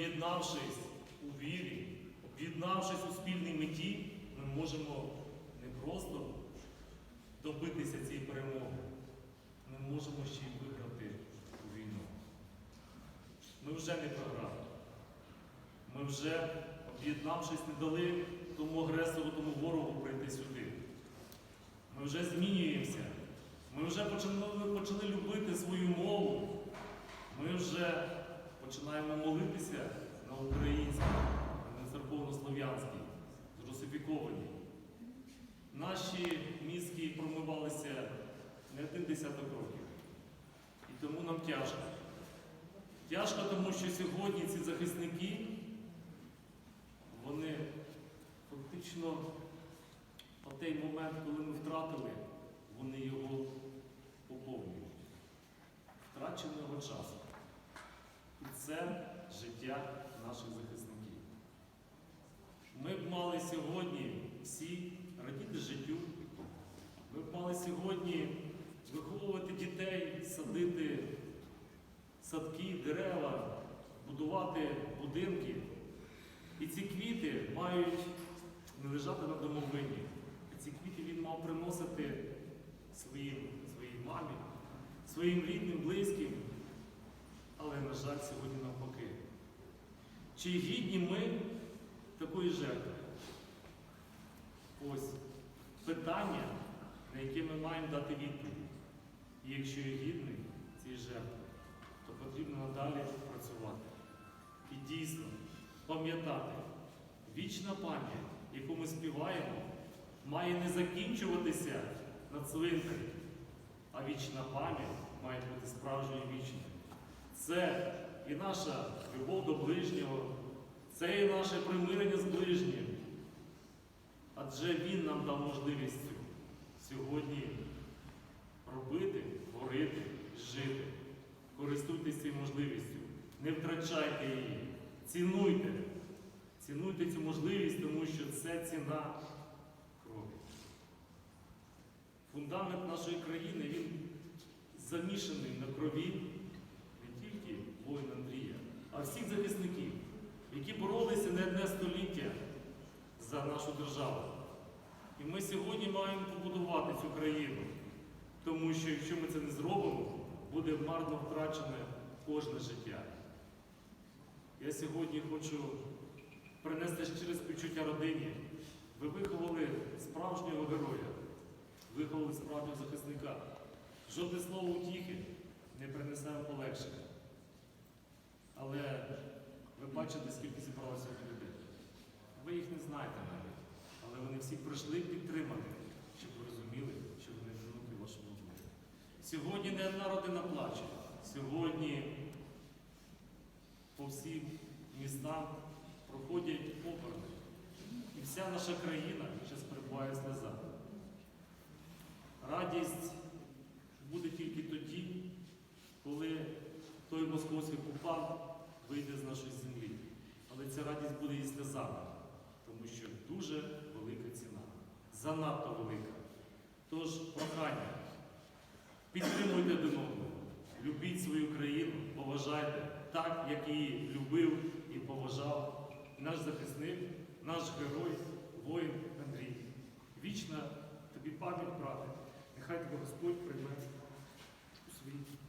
об'єднавшись у вірі, об'єднавшись у спільній меті, ми можемо не просто добитися цієї перемоги, ми можемо ще й виграти у війну. Ми вже не програли. Ми вже, об'єднавшись, не дали тому агресору, тому ворогу прийти сюди. Ми вже змінюємося. Ми вже почали, почали любити свою мову. Ми вже починаємо молитися на українській, а не церковно-слов'янській, зрусифікованій. Наші мізки промивалися не один десяток років. І тому нам тяжко. Тяжко, тому що сьогодні ці захисники, вони фактично в той момент, коли ми втратили, вони його поповнюють. Втраченого часу. І це життя наших захисників. Ми б мали сьогодні всі радіти життю. Ми б мали сьогодні виховувати дітей, садити садки, дерева, будувати будинки. І ці квіти мають не лежати на домовині. Ці квіти він мав приносити своїм, своїй мамі, своїм рідним, близьким. Жаль, сьогодні навпаки. Чи гідні ми такої жертви? Ось питання, на яке ми маємо дати відповідь. І якщо я гідний цієї жертви, то потрібно надалі працювати. І дійсно пам'ятати, вічна пам'ять, яку ми співаємо, має не закінчуватися на цвинтарі, а вічна пам'ять має бути справжньою вічною. Це і наша любов до ближнього, це і наше примирення з ближнім. Адже Він нам дав можливість сьогодні робити, творити, жити. Користуйтесь цією можливістю, не втрачайте її, цінуйте. Цінуйте цю можливість, тому що це ціна крові. Фундамент нашої країни він замішаний на крові а всіх захисників, які боролися не одне століття за нашу державу. І ми сьогодні маємо побудувати цю країну, тому що якщо ми це не зробимо, буде марно втрачене кожне життя. Я сьогодні хочу принести щире співчуття родині. Ви виховали справжнього героя, виховали справжнього захисника. Жодне слово утіхи не принесе полегшення. Але ви бачите, скільки зібралося людей. Ви їх не знаєте навіть, але вони всі прийшли підтримати, щоб ви розуміли, що вони внуки вашого дому. Сьогодні не одна родина плаче. Сьогодні по всім містам проходять похорони. І вся наша країна зараз перебуває в сльозах. Радість вийде з нашої землі. Але ця радість буде і сльозами, тому що дуже велика ціна, занадто велика. Тож, прохання, підтримуйте домову, любіть свою країну, поважайте так, як її любив і поважав наш захисник, наш герой, воїн Андрій. Вічна тобі пам'ять, брате, нехай тебе Господь прийме у свій.